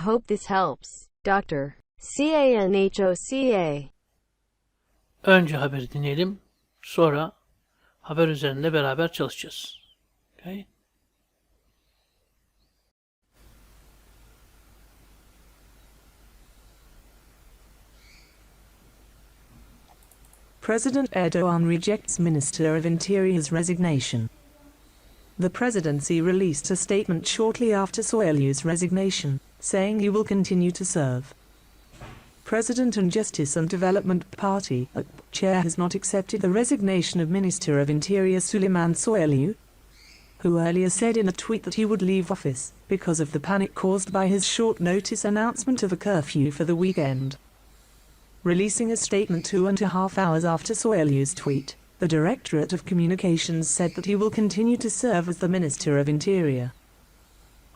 hope this helps. Dr. C-A-N-H-O-C-A. Önce haberi dinleyelim. Sonra haber üzerinde beraber çalışacağız. Okay? President Erdogan rejects Minister of Interior's resignation. The presidency released a statement shortly after Soylu's resignation, saying he will continue to serve. President and Justice and Development Party uh, chair has not accepted the resignation of Minister of Interior Suleiman Soylu, who earlier said in a tweet that he would leave office because of the panic caused by his short notice announcement of a curfew for the weekend. Releasing a statement two and a half hours after Soylu's tweet, the Directorate of Communications said that he will continue to serve as the Minister of Interior.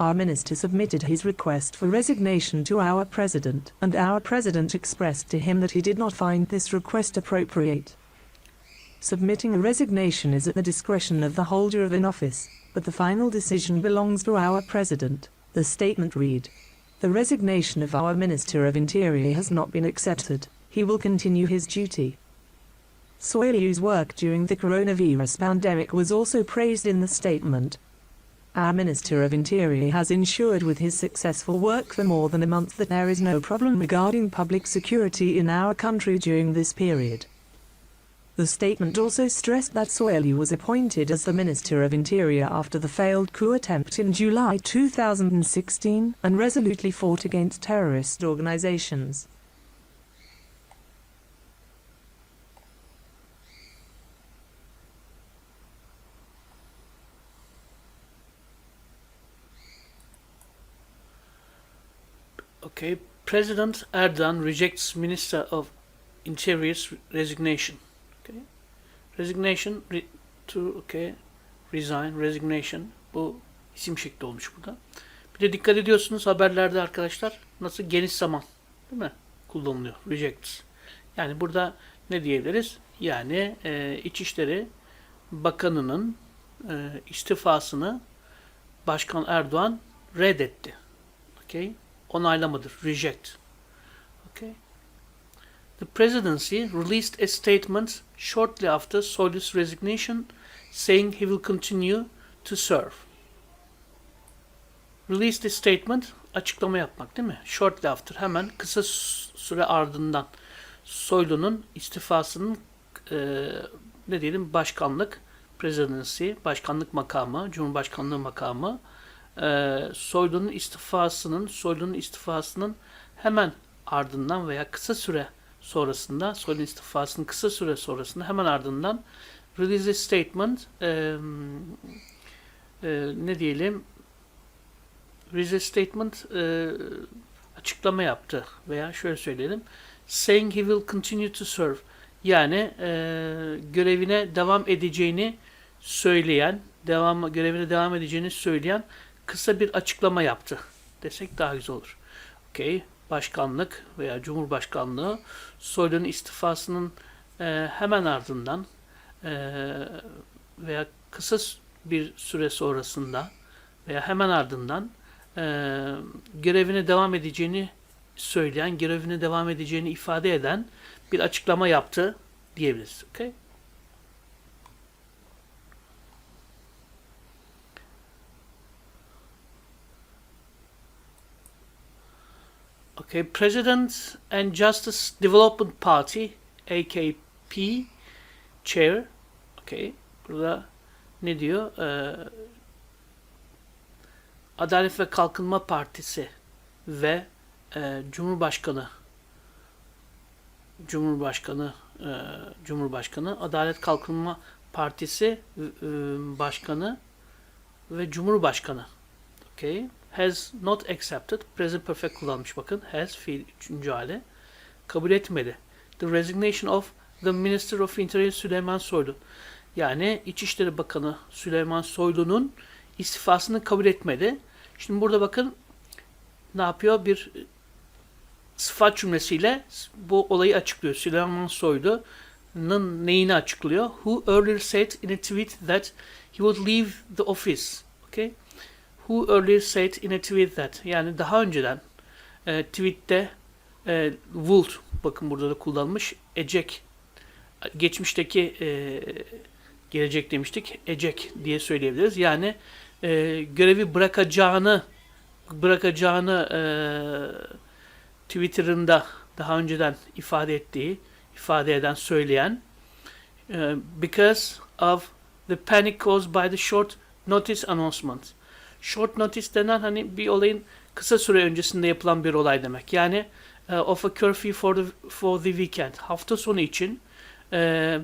Our minister submitted his request for resignation to our president, and our president expressed to him that he did not find this request appropriate. Submitting a resignation is at the discretion of the holder of an office, but the final decision belongs to our president. The statement read, The resignation of our Minister of Interior has not been accepted. He will continue his duty. Soylu's work during the coronavirus pandemic was also praised in the statement. Our Minister of Interior has ensured with his successful work for more than a month that there is no problem regarding public security in our country during this period. The statement also stressed that Soylu was appointed as the Minister of Interior after the failed coup attempt in July 2016 and resolutely fought against terrorist organizations. Okay. President Erdogan rejects Minister of Interior's resignation. Okay. Resignation re- to okay. Resign, resignation. Bu isim şekli olmuş burada. Bir de dikkat ediyorsunuz haberlerde arkadaşlar nasıl geniş zaman değil mi? Kullanılıyor. Rejects. Yani burada ne diyebiliriz? Yani e, İçişleri Bakanı'nın e, istifasını Başkan Erdoğan reddetti. Okay? Onaylamadır. Reject. Okay? The presidency released a statement shortly after Soylu's resignation saying he will continue to serve. Released a statement açıklama yapmak değil mi? Shortly after hemen kısa süre ardından Soylu'nun istifasının e, ne diyelim başkanlık presidency, başkanlık makamı, cumhurbaşkanlığı makamı e, Soylu'nun istifasının Soylu'nun istifasının hemen ardından veya kısa süre sonrasında Soylu'nun istifasının kısa süre sonrasında hemen ardından release statement e, e, ne diyelim release statement e, açıklama yaptı. Veya şöyle söyleyelim saying he will continue to serve yani e, görevine devam edeceğini söyleyen devam görevine devam edeceğini söyleyen kısa bir açıklama yaptı desek daha güzel olur. Okay. Başkanlık veya Cumhurbaşkanlığı Soylu'nun istifasının e, hemen ardından e, veya kısa bir süre sonrasında veya hemen ardından e, görevine devam edeceğini söyleyen, görevine devam edeceğini ifade eden bir açıklama yaptı diyebiliriz. Okay? Okay, President and Justice Development Party, AKP Chair. Okay, burada ne diyor? Ee, Adalet ve Kalkınma Partisi ve e, Cumhurbaşkanı Cumhurbaşkanı e, Cumhurbaşkanı Adalet Kalkınma Partisi e, Başkanı ve Cumhurbaşkanı. Okay has not accepted. Present perfect kullanmış bakın. Has fiil üçüncü hali. Kabul etmedi. The resignation of the Minister of Interior Süleyman Soylu. Yani İçişleri Bakanı Süleyman Soylu'nun istifasını kabul etmedi. Şimdi burada bakın ne yapıyor? Bir sıfat cümlesiyle bu olayı açıklıyor. Süleyman Soylu'nun neyini açıklıyor? Who earlier said in a tweet that he would leave the office. Okay? Who earlier said in a tweet that. Yani daha önceden e, tweette e, would bakın burada da kullanılmış. Ecek geçmişteki e, gelecek demiştik. Ecek diye söyleyebiliriz. Yani e, görevi bırakacağını bırakacağını e, Twitter'ında daha önceden ifade ettiği, ifade eden, söyleyen e, because of the panic caused by the short notice announcement. Short notice denen hani bir olayın kısa süre öncesinde yapılan bir olay demek. Yani e, of a curfew for the for the weekend. Hafta sonu için e,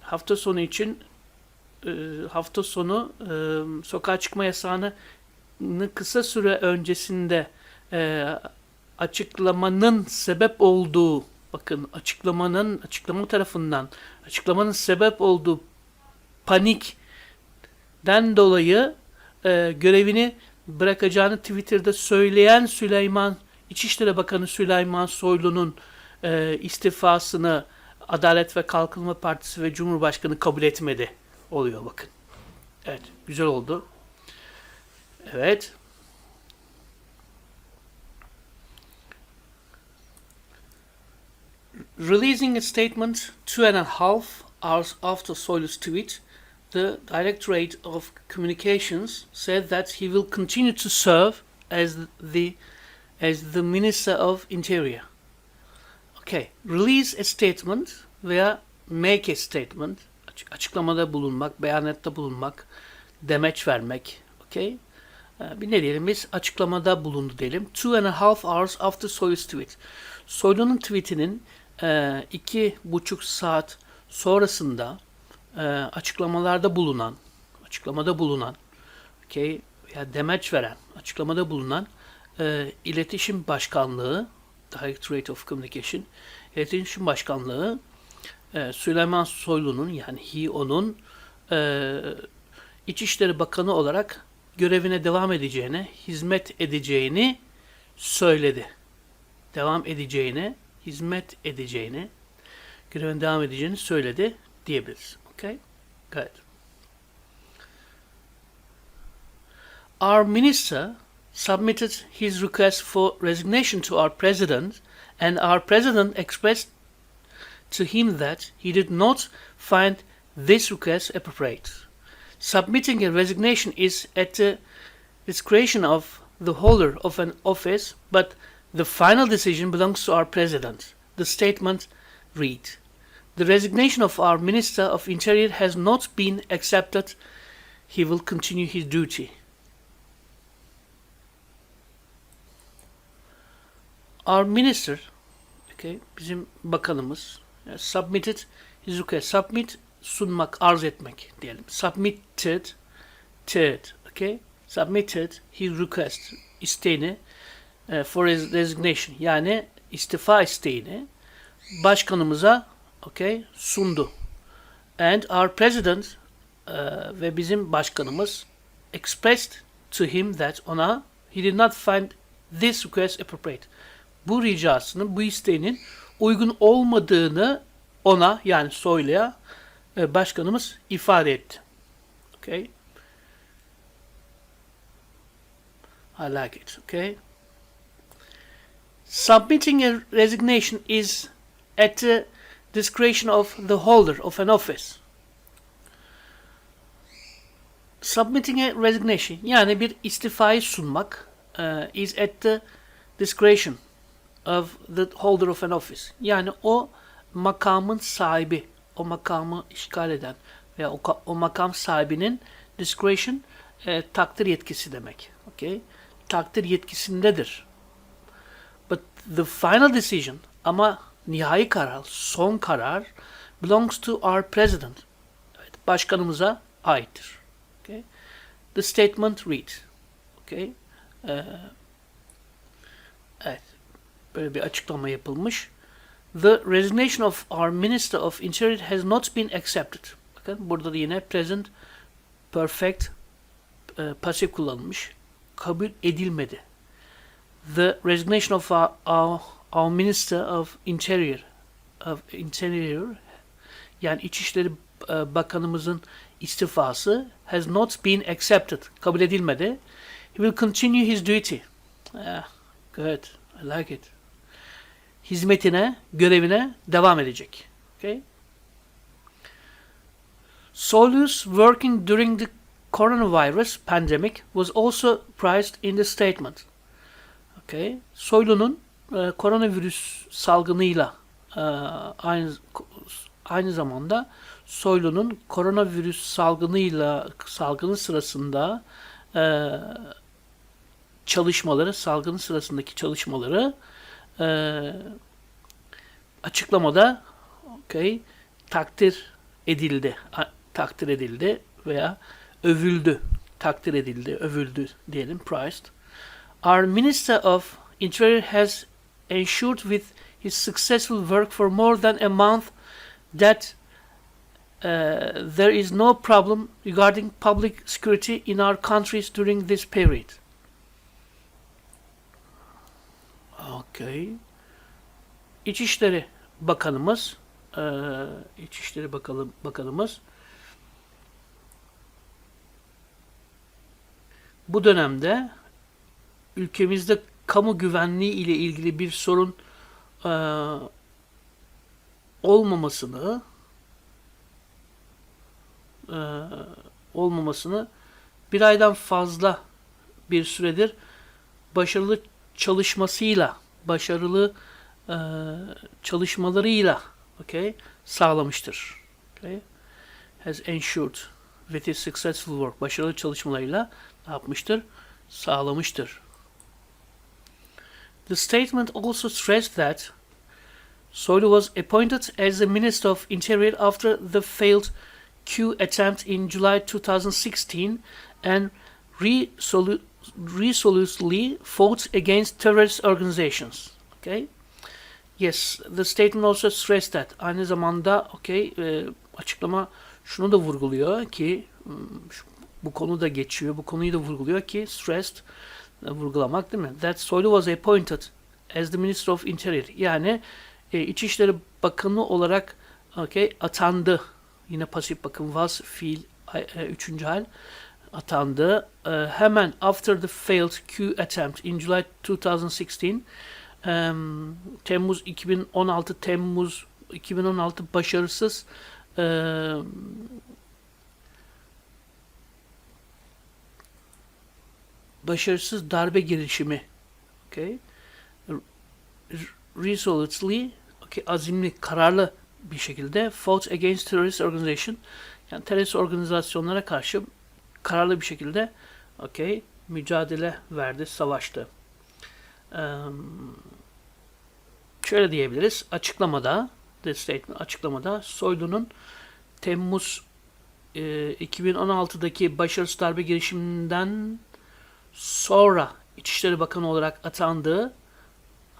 hafta sonu için e, hafta sonu e, sokağa çıkma yasağını kısa süre öncesinde e, açıklamanın sebep olduğu bakın açıklamanın açıklama tarafından açıklamanın sebep olduğu panikten dolayı e, görevini bırakacağını Twitter'da söyleyen Süleyman İçişleri Bakanı Süleyman Soylu'nun e, istifasını Adalet ve Kalkınma Partisi ve Cumhurbaşkanı kabul etmedi oluyor bakın. Evet, güzel oldu. Evet. Releasing a statement two and a half hours after Soylu's tweet, the Directorate of Communications said that he will continue to serve as the as the Minister of Interior. Okay, release a statement veya make a statement, açık- açıklamada bulunmak, beyanette bulunmak, demeç vermek, okay? Ee, Bir ne diyelim biz açıklamada bulundu diyelim. Two and a half hours after Soylu's tweet. Soylu'nun tweetinin e, iki buçuk saat sonrasında e, açıklamalarda bulunan, açıklamada bulunan, okay, ya demeç veren, açıklamada bulunan e, iletişim başkanlığı, Directorate of Communication, iletişim başkanlığı e, Süleyman Soylu'nun yani he onun e, İçişleri Bakanı olarak görevine devam edeceğine, hizmet edeceğini söyledi. Devam edeceğine, hizmet edeceğini, görevine devam edeceğini söyledi diyebiliriz. Okay? Good. Our minister submitted his request for resignation to our president, and our president expressed to him that he did not find this request appropriate. Submitting a resignation is at the discretion of the holder of an office, but the final decision belongs to our president. The statement read The resignation of our Minister of Interior has not been accepted. He will continue his duty. Our minister, okay, bizim bakanımız, uh, submitted his request. Submit, sunmak, arz etmek diyelim. Submitted, ted, okay, submitted his request, isteğini uh, for his resignation, yani istifa isteğini başkanımıza, okay, sundu. And our president uh, ve bizim başkanımız expressed to him that ona he did not find this request appropriate. Bu ricasının, bu isteğinin uygun olmadığını ona yani Soylu'ya e, başkanımız ifade etti. Okay. I like it. Okay. Submitting a resignation is at the discretion of the holder of an office. Submitting a resignation yani bir istifayı sunmak uh, is at the discretion of the holder of an office. Yani o makamın sahibi, o makamı işgal eden veya o, o makam sahibinin discretion e, takdir yetkisi demek. Okay? Takdir yetkisindedir. But the final decision ama nihai karar, son karar belongs to our president. Evet, başkanımıza aittir. Okay? The statement reads. Okay? Ee, evet. Böyle bir açıklama yapılmış. The resignation of our Minister of Interior has not been accepted. Bakın burada da yine present perfect e, pasif kullanılmış. Kabul edilmedi. The resignation of our, our, our Minister of Interior of Interior yani İçişleri e, Bakanımızın istifası has not been accepted. Kabul edilmedi. He will continue his duty. Ah, good. I like it. Hizmetine, görevine devam edecek. Okay? Solis working during the coronavirus pandemic was also praised in the statement. Okay. Soylu'nun e, koronavirüs salgınıyla e, aynı aynı zamanda Soylu'nun koronavirüs salgınıyla salgını sırasında e, çalışmaları, salgını sırasındaki çalışmaları e, açıklamada okay, takdir edildi. Takdir edildi veya övüldü. Takdir edildi, övüldü diyelim, praised. Our Minister of Interior has ensured with his successful work for more than a month that uh, there is no problem regarding public security in our countries during this period. Okay. İçişleri Bakanımız, eee İçişleri Bakanı, Bakanımız bu dönemde ülkemizde kamu güvenliği ile ilgili bir sorun eee, olmamasını eee, olmamasını bir aydan fazla bir süredir başarılı çalışmasıyla, başarılı eee, çalışmalarıyla okay, sağlamıştır. Okay? Has ensured with his successful work. Başarılı çalışmalarıyla ne yapmıştır? Sağlamıştır. The statement also stressed that Soylu was appointed as the Minister of Interior after the failed coup attempt in July 2016 and resolu- resolutely fought against terrorist organizations. Okay? Yes, the statement also stressed that. Aynı zamanda okay, e, açıklama şunu da vurguluyor ki hmm, bu konu da geçiyor. Bu konuyu da vurguluyor ki stressed vurgulamak değil mi? That Soylu was appointed as the Minister of Interior. Yani e, İçişleri Bakanı olarak okay, atandı. Yine pasif bakın was fiil e, üçüncü hal atandı. E, hemen after the failed coup attempt in July 2016 em, Temmuz 2016 Temmuz 2016 başarısız em, başarısız darbe girişimi okay resolutely okay, azimli kararlı bir şekilde fought against terrorist organization yani terörist organizasyonlara karşı kararlı bir şekilde okay, mücadele verdi, savaştı. Em, şöyle diyebiliriz. Açıklamada, the statement açıklamada Soylu'nun Temmuz e, 2016'daki başarısız darbe girişiminden sonra İçişleri Bakanı olarak atandığı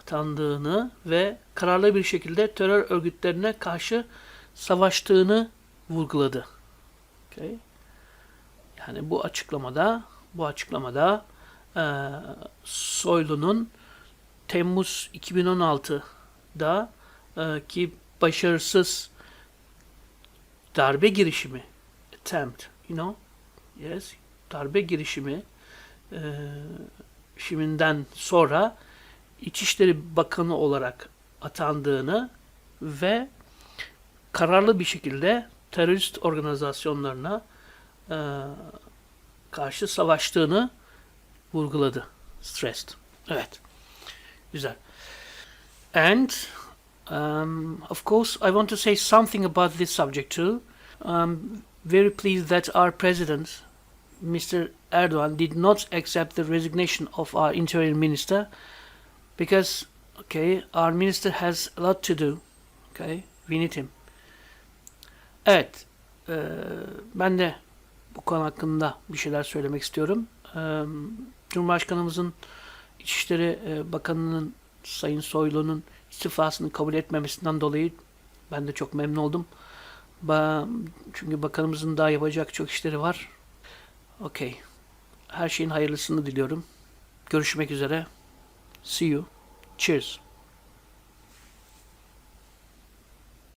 atandığını ve kararlı bir şekilde terör örgütlerine karşı savaştığını vurguladı. Okay. Yani bu açıklamada bu açıklamada eee Soylu'nun Temmuz 2016'da eee, ki başarısız darbe girişimi attempt, you know, yes, darbe girişimi eee şiminden sonra İçişleri Bakanı olarak atandığını ve kararlı bir şekilde terörist organizasyonlarına eee, karşı savaştığını vurguladı. Stressed. Evet. Güzel. And um, of course, I want to say something about this subject too. I'm very pleased that our president, Mr. Erdogan, did not accept the resignation of our interior minister because, okay, our minister has a lot to do. Okay, we need him. Evet, eee, ben de bu konu hakkında bir şeyler söylemek istiyorum. Eee, Cumhurbaşkanımızın İçişleri e, Bakanı'nın Sayın Soylu'nun istifasını kabul etmemesinden dolayı ben de çok memnun oldum. Çünkü bakanımızın daha yapacak çok işleri var. Okey. Her şeyin hayırlısını diliyorum. Görüşmek üzere. See you. Cheers.